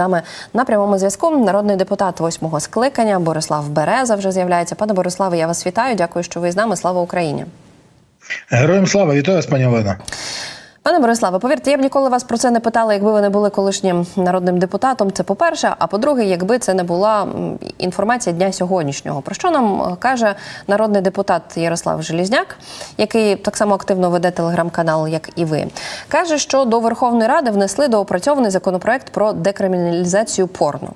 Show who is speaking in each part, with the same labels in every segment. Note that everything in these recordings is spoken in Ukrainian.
Speaker 1: нами на прямому зв'язку. Народний депутат восьмого скликання Борислав Береза вже з'являється. Пане Бориславе, я вас вітаю. Дякую, що ви з нами. Слава Україні.
Speaker 2: Героям слава, вітаю вас, пані Олена.
Speaker 1: Пане Бориславе, повірте, я б ніколи вас про це не питала, якби ви не були колишнім народним депутатом. Це по-перше. А по-друге, якби це не була інформація дня сьогоднішнього. Про що нам е, каже народний депутат Ярослав Желізняк, який так само активно веде телеграм-канал, як і ви, каже, що до Верховної Ради внесли доопрацьований законопроект про декриміналізацію порно.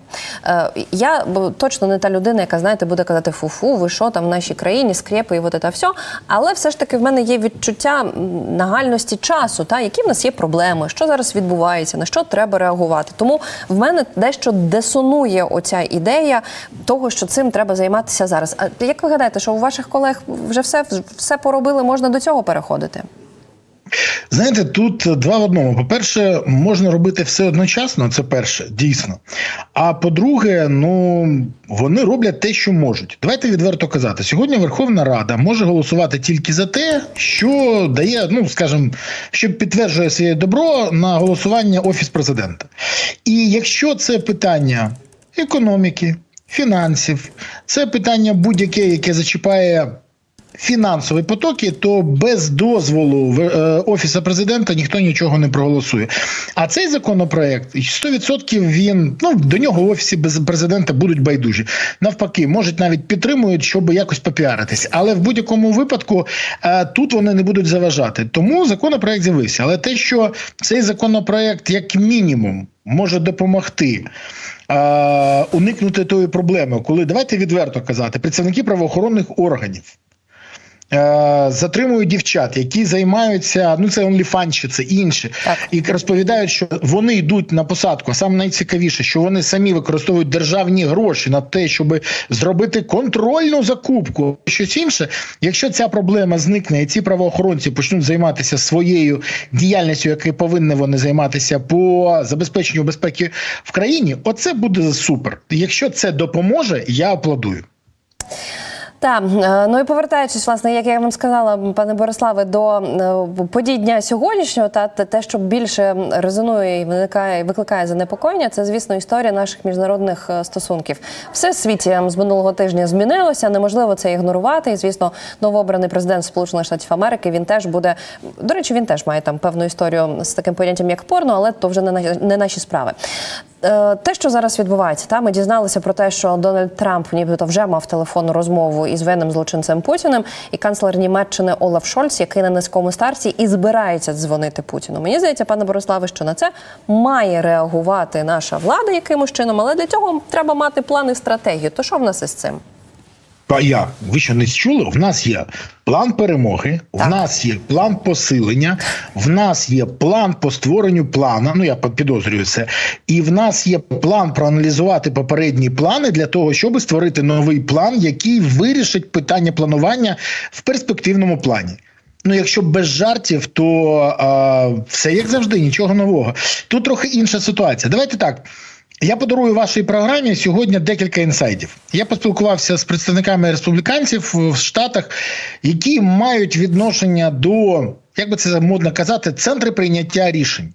Speaker 1: Е, я точно не та людина, яка знаєте, буде казати фу-фу, ви що там в нашій країні, скрепи і от це все. Але все ж таки в мене є відчуття нагальності часу, та які в нас є проблеми, що зараз відбувається, на що треба реагувати. Тому в мене дещо десонує оця ідея того, що цим треба займатися зараз. А як ви гадаєте, що у ваших колег вже все, все поробили, можна до цього переходити?
Speaker 2: Знаєте, тут два в одному. По-перше, можна робити все одночасно, це перше, дійсно. А по-друге, ну вони роблять те, що можуть. Давайте відверто казати. Сьогодні Верховна Рада може голосувати тільки за те, що дає, ну скажімо, що підтверджує своє добро на голосування Офіс президента. І якщо це питання економіки, фінансів, це питання будь-яке, яке зачіпає. Фінансові потоки, то без дозволу е, офісу президента ніхто нічого не проголосує. А цей законопроект 100% він ну до нього в офісі без президента будуть байдужі. Навпаки, можуть навіть підтримують, щоб якось попіаритись. Але в будь-якому випадку е, тут вони не будуть заважати. Тому законопроект з'явився. Але те, що цей законопроект, як мінімум, може допомогти. е, Уникнути тої проблеми, коли давайте відверто казати, представники правоохоронних органів затримують дівчат, які займаються, ну це онліфанші, це інші,
Speaker 1: Так.
Speaker 2: і розповідають, що вони йдуть на посадку. А саме найцікавіше, що вони самі використовують державні гроші на те, щоб зробити контрольну закупку, щось інше. Якщо ця проблема зникне, і ці правоохоронці почнуть займатися своєю діяльністю, якою повинні вони займатися по забезпеченню безпеки в країні, оце буде супер. Якщо це допоможе, я аплодую.
Speaker 1: Так, е, ну і повертаючись, власне, як я вам сказала, пане Бориславе, до е, подій дня сьогоднішнього, та те- що більше резонує і виникає, викликає занепокоєння, це звісно історія наших міжнародних е, стосунків. Все в світі ем, з минулого тижня змінилося. Неможливо це ігнорувати. І звісно, новообраний президент Сполучених Штатів Америки він теж буде. До речі, він теж має там певну історію з таким поняттям, як порно, але то вже не наші справи. Е, Те, що зараз відбувається, та ми дізналися про те, що Дональд Трамп нібито вже мав телефонну розмову із винним злочинцем Путіним, і канцлер Німеччини Олаф Шольц, який на низькому старті і збирається дзвонити Путіну. Мені здається, пане Бориславе, що на це має реагувати наша влада якимось чином, але для цього треба мати плани стратегію. То що в нас із цим?
Speaker 2: А як? Ви що не чули? В нас є план перемоги,
Speaker 1: Так.
Speaker 2: в нас є план посилення, в нас є план по створенню плана. Ну я підозрюю це. І в нас є план проаналізувати попередні плани для того, щоб створити новий план, який вирішить питання планування в перспективному плані. Ну, якщо без жартів, то а, все як завжди, нічого нового. Тут трохи інша ситуація. Давайте так. Я подарую вашій програмі сьогодні декілька інсайдів. Я поспілкувався з представниками республіканців в Штатах, які мають відношення до, як би це модно казати, центри прийняття рішень.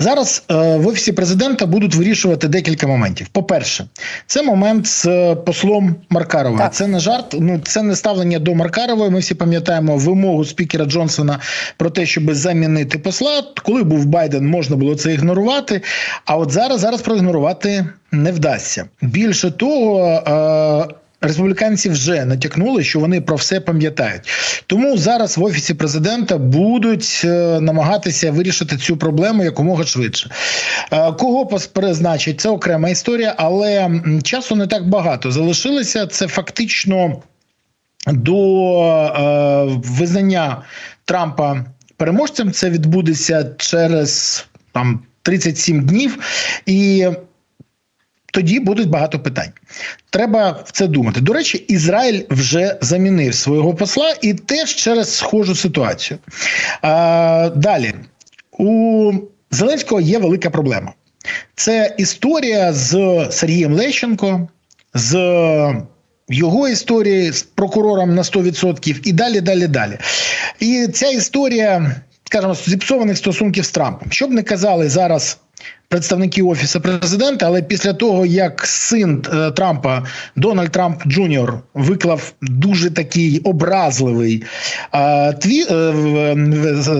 Speaker 2: Зараз е, в офісі президента будуть вирішувати декілька моментів. По-перше, це момент з е, послом Маркаровою.
Speaker 1: Так.
Speaker 2: Це не жарт. Ну це не ставлення до Маркарової. Ми всі пам'ятаємо вимогу спікера Джонсона про те, щоб замінити посла. Коли був Байден, можна було це ігнорувати. А от зараз зараз проігнорувати не вдасться. Більше того. Е, Республіканці вже натякнули, що вони про все пам'ятають. Тому зараз в офісі президента будуть е, намагатися вирішити цю проблему якомога швидше. Е, кого призначать, це окрема історія, але часу не так багато залишилося. Це фактично до е, визнання Трампа переможцем. Це відбудеться через там 37 днів. І тоді будуть багато питань. Треба в це думати. До речі, Ізраїль вже замінив свого посла і теж через схожу ситуацію. А, далі у Зеленського є велика проблема. Це історія з Сергієм Лещенко, з його історії з прокурором на 100% і далі, далі, далі. І ця історія, скажімо, зіпсованих стосунків з Трампом. Що б не казали зараз представники офісу президента, але після того, як син е, Трампа Дональд Трамп Джуніор виклав дуже такий образливий е, тві, е,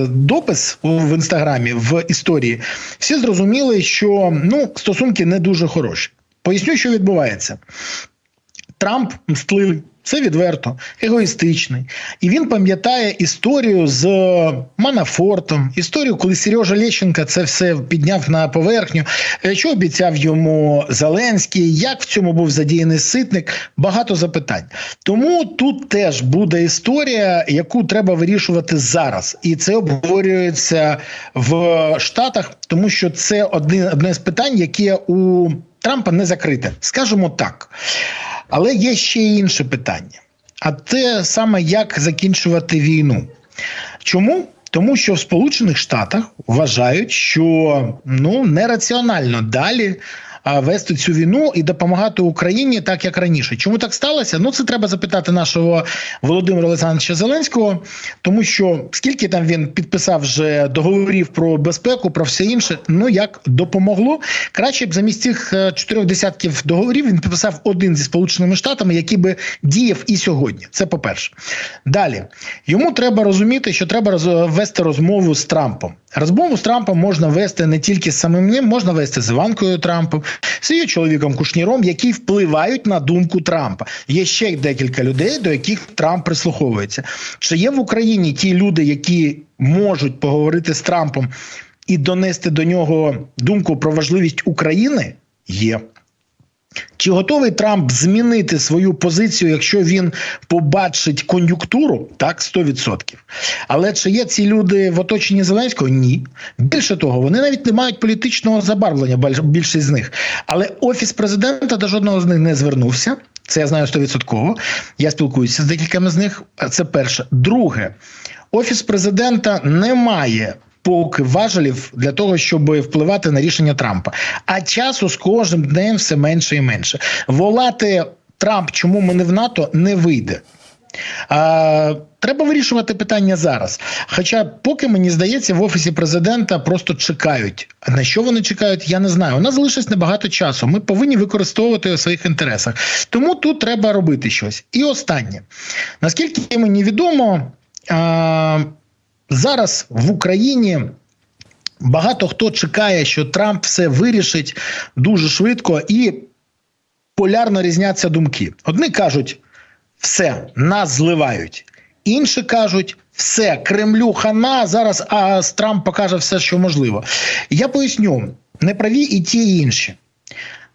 Speaker 2: допис в інстаграмі в історії, всі зрозуміли, що ну стосунки не дуже хороші. Поясню, що відбувається. Трамп мстливий, це відверто, егоїстичний. І він пам'ятає історію з Манафортом, історію, коли Сережа Лещенка це все підняв на поверхню, е, що обіцяв йому Зеленський, як в цьому був задіяний ситник. Багато запитань. Тому тут теж буде історія, яку треба вирішувати зараз. І це обговорюється в Штатах, тому що це одне, одне з питань, яке у Трампа не закрите. Скажімо так. Але є ще й інше питання. А те саме, як закінчувати війну. Чому? Тому що в Сполучених Штатах вважають, що ну нераціонально далі вести цю війну і допомагати Україні так, як раніше. Чому так сталося? Ну це треба запитати нашого Володимира Олександровича Зеленського, тому що скільки там він підписав вже договорів про безпеку, про все інше. Ну як допомогло. Краще б замість цих е, чотирьох десятків договорів він підписав один зі Сполученими Штатами, який би діяв і сьогодні. Це по-перше. Далі йому треба розуміти, що треба вести розмову з Трампом. Розмову з Трампом можна вести не тільки з самим ним, можна вести з Іванкою Трампом, з її чоловіком Кушніром, які впливають на думку Трампа. Є ще декілька людей, до яких Трамп прислуховується. Чи є в Україні ті люди, які можуть поговорити з Трампом і донести до нього думку про важливість України? Є. Чи готовий Трамп змінити свою позицію, якщо він побачить кон'юнктуру? Так, 100%. Але чи є ці люди в оточенні Зеленського? Ні. Більше того, вони навіть не мають політичного забарвлення, більшість з них. Але офіс президента до жодного з них не звернувся. Це я знаю 100%. Я спілкуюся з декількома з них. Це перше. Друге, офіс президента не має важелів для того, щоб впливати на рішення Трампа. А часу з кожним днем все менше і менше. Волати Трамп, чому ми не в НАТО, не вийде. А, треба вирішувати питання зараз. Хоча, поки мені здається, в офісі президента просто чекають. На що вони чекають, я не знаю. У нас залишилось небагато часу. Ми повинні використовувати в своїх інтересах. Тому тут треба робити щось. І останнє, наскільки мені відомо, а, зараз в Україні. Багато хто чекає, що Трамп все вирішить дуже швидко і полярно різняться думки. Одні кажуть, все, нас зливають. Інші кажуть, все, Кремлю хана, зараз а Трамп покаже все, що можливо. Я поясню, не праві і ті, і інші.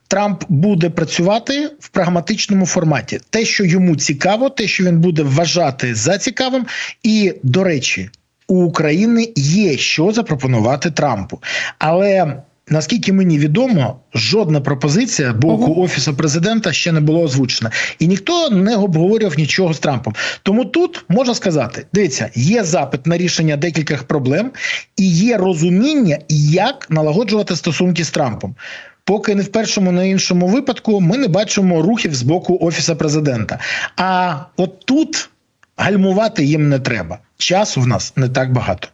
Speaker 2: Трамп буде працювати в прагматичному форматі. Те, що йому цікаво, те, що він буде вважати за цікавим, і, до речі, у України є що запропонувати Трампу. Але наскільки мені відомо, жодна пропозиція боку офісу президента ще не була озвучена, і ніхто не обговорював нічого з Трампом. Тому тут можна сказати: дивіться, є запит на рішення декількох проблем, і є розуміння, як налагоджувати стосунки з Трампом. Поки не в першому, не іншому випадку ми не бачимо рухів з боку офіса президента. А от тут гальмувати їм не треба. Часу в нас не так багато.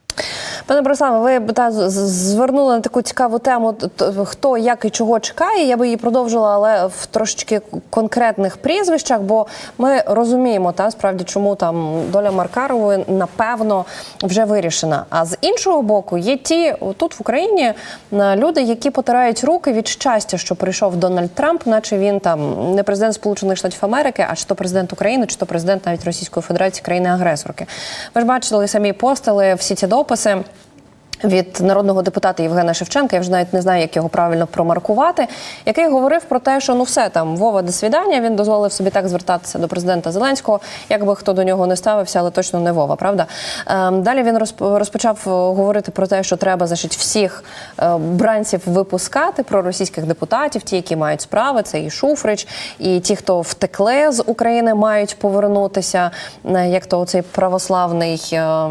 Speaker 1: Пане Бориславе, ви та звернули на таку цікаву тему, хто як і чого чекає. Я би її продовжила, але в трошечки конкретних прізвищах, бо ми розуміємо та справді, чому там доля Маркарової напевно вже вирішена. А з іншого боку, є ті тут в Україні люди, які потирають руки від щастя, що прийшов Дональд Трамп, наче він там не президент Сполучених Штатів Америки, а чи то президент України, чи то президент навіть Російської Федерації країни-агресорки. Ви ж бачили самі постили, всі ці дописи. Від народного депутата Євгена Шевченка, я вже навіть не знаю, як його правильно промаркувати, який говорив про те, що ну все там Вова до свідання. Він дозволив собі так звертатися до президента Зеленського, якби хто до нього не ставився, але точно не Вова. Правда, Ем, далі він розп- розпочав е, говорити про те, що треба значить, всіх е, бранців випускати про російських депутатів, ті, які мають справи, це і Шуфрич, і ті, хто втекли з України, мають повернутися, е, як то цей православний е,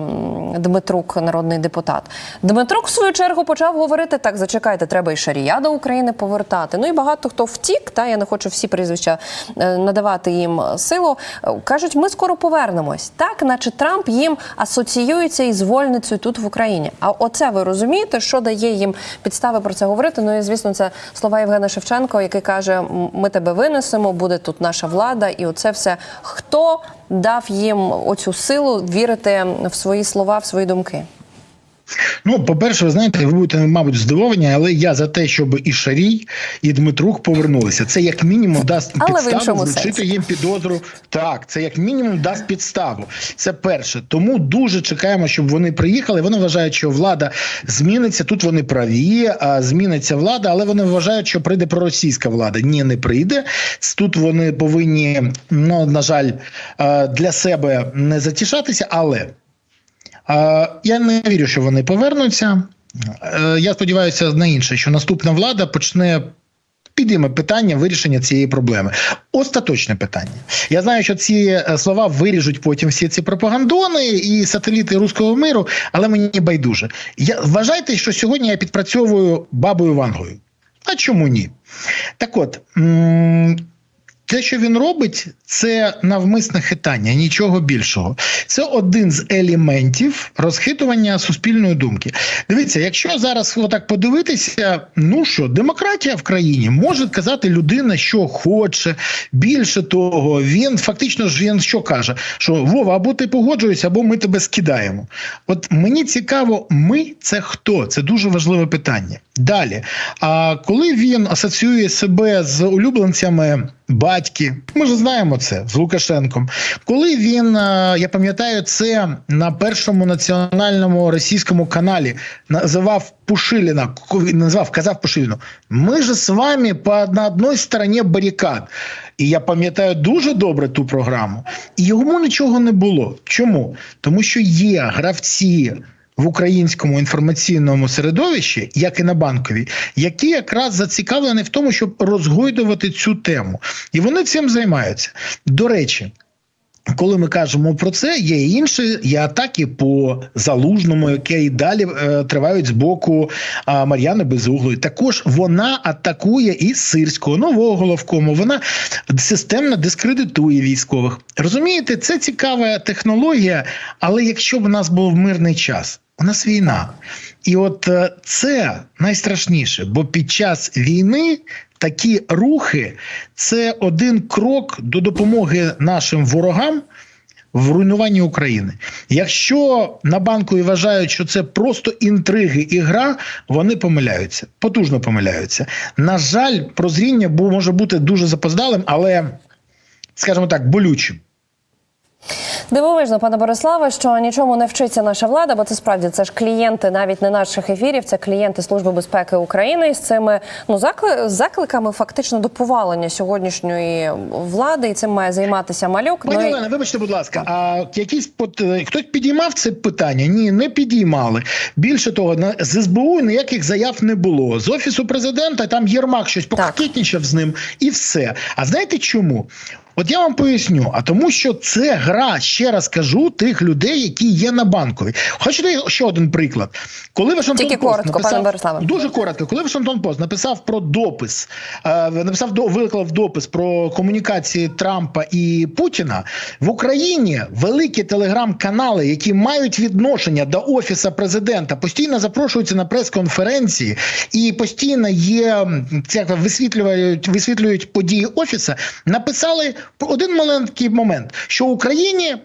Speaker 1: Дмитрук, народний депутат. Дмитрук, в свою чергу, почав говорити: так, зачекайте, треба і шарія до України повертати. Ну і багато хто втік. Та я не хочу всі прізвища е, надавати їм силу. Е, Кажуть, ми скоро повернемось. Так, наче Трамп їм асоціюється із вольницею тут в Україні. А оце ви розумієте, що дає їм підстави про це говорити? Ну і звісно, це слова Євгена Шевченко, який каже: ми тебе винесемо, буде тут наша влада, і оце все. Хто дав їм оцю силу вірити в свої слова, в свої думки?
Speaker 2: Ну, по-перше, ви знаєте, ви будете, мабуть, здивовані, але я за те, щоб і Шарій, і Дмитрук повернулися. Це як мінімум дасть
Speaker 1: Але
Speaker 2: підставу
Speaker 1: сенсі.
Speaker 2: їм підозру. Так, це як мінімум дасть підставу. Це перше. Тому дуже чекаємо, щоб вони приїхали. Вони вважають, що влада зміниться. Тут вони праві, а зміниться влада, але вони вважають, що прийде проросійська влада. Ні, не прийде. Тут вони повинні, ну на жаль, для себе не затішатися, але. Е, Я не вірю, що вони повернуться. Е, Я сподіваюся на інше, що наступна влада почне. Підійме питання вирішення цієї проблеми. Остаточне питання. Я знаю, що ці е, слова виріжуть потім всі ці пропагандони і сателіти руського миру, але мені байдуже. Я вважайте, що сьогодні я підпрацьовую бабою Вангою. А чому ні? Так от. Те, що він робить, це навмисне хитання, нічого більшого. Це один з елементів розхитування суспільної думки. Дивіться, якщо зараз отак подивитися, ну що, демократія в країні може казати людина, що хоче. Більше того, він фактично ж він що каже: що Вова, або ти погоджуєшся, або ми тебе скидаємо. От мені цікаво, ми це хто? Це дуже важливе питання. Далі, а коли він асоціює себе з улюбленцями батьки, ми ж знаємо це з Лукашенком. Коли він, е, я пам'ятаю, це на першому національному російському каналі називав Пушиліна, назвав, казав Пушиліну, ми ж з вами по на одній стороні барикад. І я пам'ятаю дуже добре ту програму. І йому нічого не було. Чому? Тому що є гравці в українському інформаційному середовищі, як і на банковій, які якраз зацікавлені в тому, щоб розгойдувати цю тему, і вони цим займаються. До речі. Коли ми кажемо про це, є інші є атаки по залужному, які і далі е, тривають з боку а, Мар'яни Безуглої. Також вона атакує і сирського нового головкому. Вона системно дискредитує військових. Розумієте, це цікава технологія, але якщо б у нас був мирний час, у нас війна. І от е, це найстрашніше, бо під час війни такі рухи це один крок до допомоги нашим ворогам. В руйнуванні України. Якщо на банку і вважають, що це просто інтриги і гра, вони помиляються, потужно помиляються. На жаль, прозріння може бути дуже запоздалим, але, скажімо так, болючим.
Speaker 1: Дивовижно, пане Бориславе, що нічому не вчиться наша влада, бо це справді це ж клієнти навіть не наших ефірів, це клієнти Служби безпеки України і з цими ну закли- закликами фактично до повалення сьогоднішньої влади, і цим має займатися малюк.
Speaker 2: Пані
Speaker 1: Ну, і-
Speaker 2: вибачте, будь ласка, а якісь е, хтось підіймав це питання? Ні, не підіймали. Більше того, на з СБУ ніяких заяв не було. З офісу президента там Єрмак щось покакітнічав з ним, і все. А знаєте чому? От я вам поясню, а тому, що це гра, ще раз кажу, тих людей, які є на банковій. Хочете ще один приклад. Коли Вашингтон
Speaker 1: Тільки
Speaker 2: Пост
Speaker 1: коротко, пане Бориславе.
Speaker 2: Дуже коротко. Коли Вашингтон Пост написав про допис, е, написав до виклав допис про комунікації Трампа і Путіна в Україні. Великі телеграм-канали, які мають відношення до офіса президента, постійно запрошуються на прес-конференції і постійно є як висвітлюють, висвітлюють події офіса. Написали один маленький момент, що Україні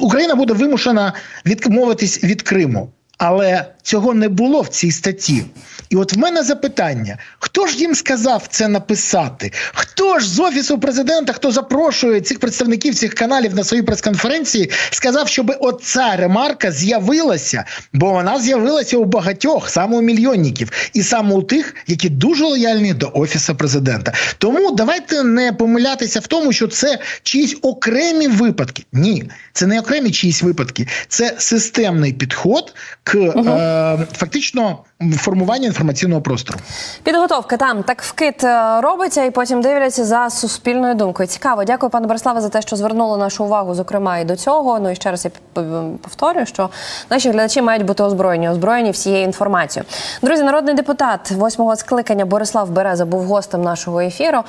Speaker 2: Україна буде вимушена відмовитись від Криму. Але цього не було в цій статті. І от в мене запитання: хто ж їм сказав це написати? Хто ж з офісу президента, хто запрошує цих представників цих каналів на свої прес-конференції, сказав, щоб оця ремарка з'явилася, бо вона з'явилася у багатьох, саме у мільйонників, і саме у тих, які дуже лояльні до офісу президента. Тому давайте не помилятися в тому, що це чиїсь окремі випадки. Ні, це не окремі чиїсь випадки, це системний підход к е, фактично формуванню інформаційного простору.
Speaker 1: Підготовка там так вкид е, робиться, і потім дивляться за суспільною думкою. Цікаво, дякую, пане Бориславе, за те, що звернули нашу увагу, зокрема, і до цього. Ну і ще раз я повторюю, що наші глядачі мають бути озброєні, озброєні всією інформацією. Друзі, народний депутат восьмого скликання Борислав Береза був гостем нашого ефіру.